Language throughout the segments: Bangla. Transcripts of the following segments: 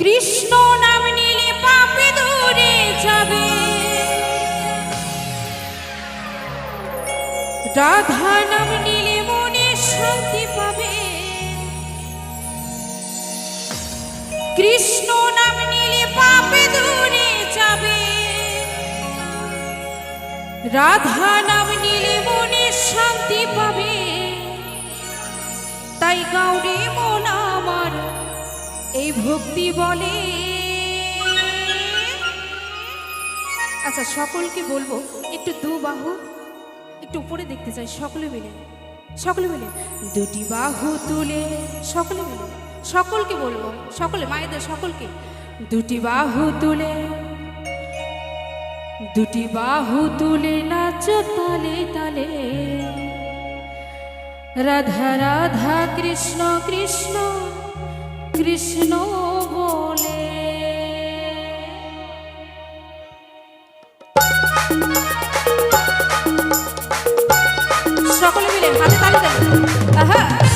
কৃষ্ণ নাম নিলে পাপে দূরে যাবে। রাধা নাম নিলে মনে শান্তি পাবে। কৃষ্ণ নাম নিলে পাপে দূরে যাবে। রাধা নাম নিলে মনে শান্তি পাবে। তাই গাউরে এই ভক্তি বলে। আচ্ছা সকলকে বলব, একটু দু বাহু, একটু উপরে দেখতে চাই, সকলে মিলে। সকলে মিলে। দুটি বাহু তুলে, সকলে মিলে। সকলকে বলব, সকলে, মায়েদের সকলকে। দুটি বাহু তুলে, দুটি বাহু তুলে নাচো তালে তালে। রাধা রাধা, কৃষ্ণ কৃষ্ণ। কৃষ্ণ বলে। সকলে মিলে হাতে তালে দেন। আহা!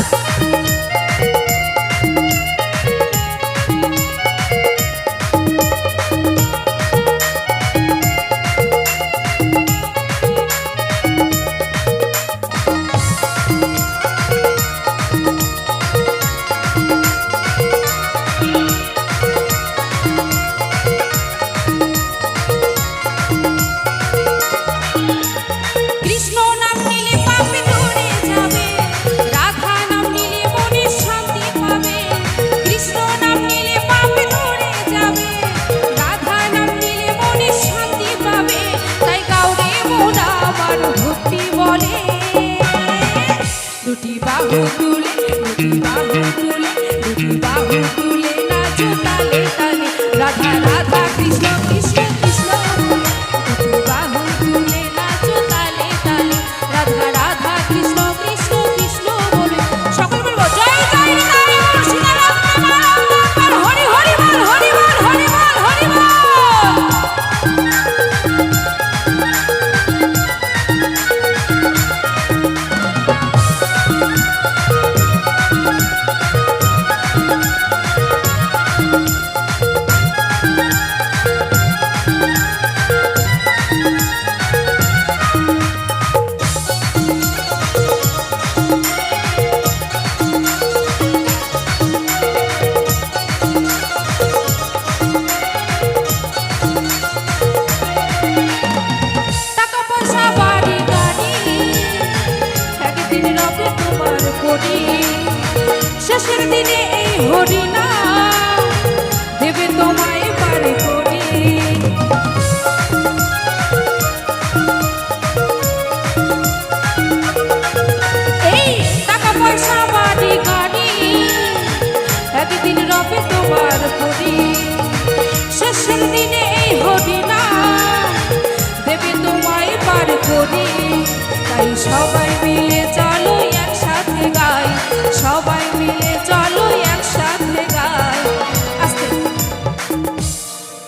দুটি বাহু তুলে দুটি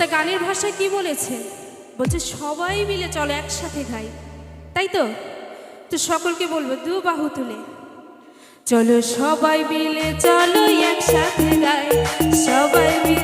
তা গানের ভাষায় কি বলেছে? বলছে, সবাই মিলে চলো একসাথে গাই। তাই তো? তো সকলকে বলব, দু বাহু তুলে। চলো সবাই মিলে, চলো একসাথে গাই। সবাই মিলে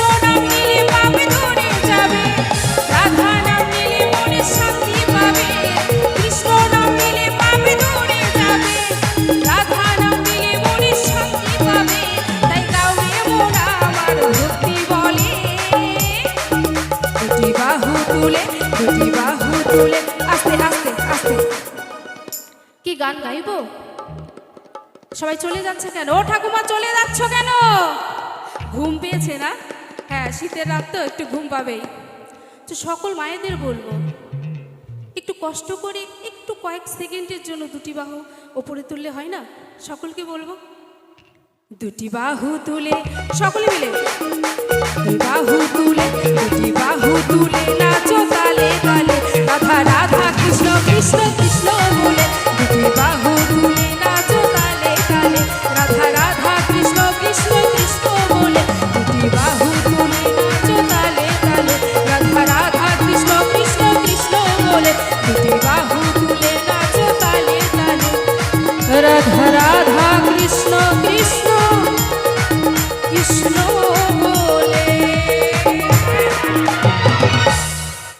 সবাই চলে যাচ্ছে কেন? ও ঠাকুমা, চলে যাচ্ছ কেন? ঘুম পেয়েছে না? হ্যাঁ শীতের রাত তো একটু ঘুম পাবেই। তো সকল মায়েদের বলব, একটু কষ্ট করে একটু কয়েক সেকেন্ডের জন্য দুটি বাহু ওপরে তুললে হয় না? সকলকে বলব, দুটি বাহু তুলে, সকলে মিলে। বাহু তুলে, দুটি বাহু তুলে, নাচো তালে তালে। রাধা রাধা, কৃষ্ণ কৃষ্ণ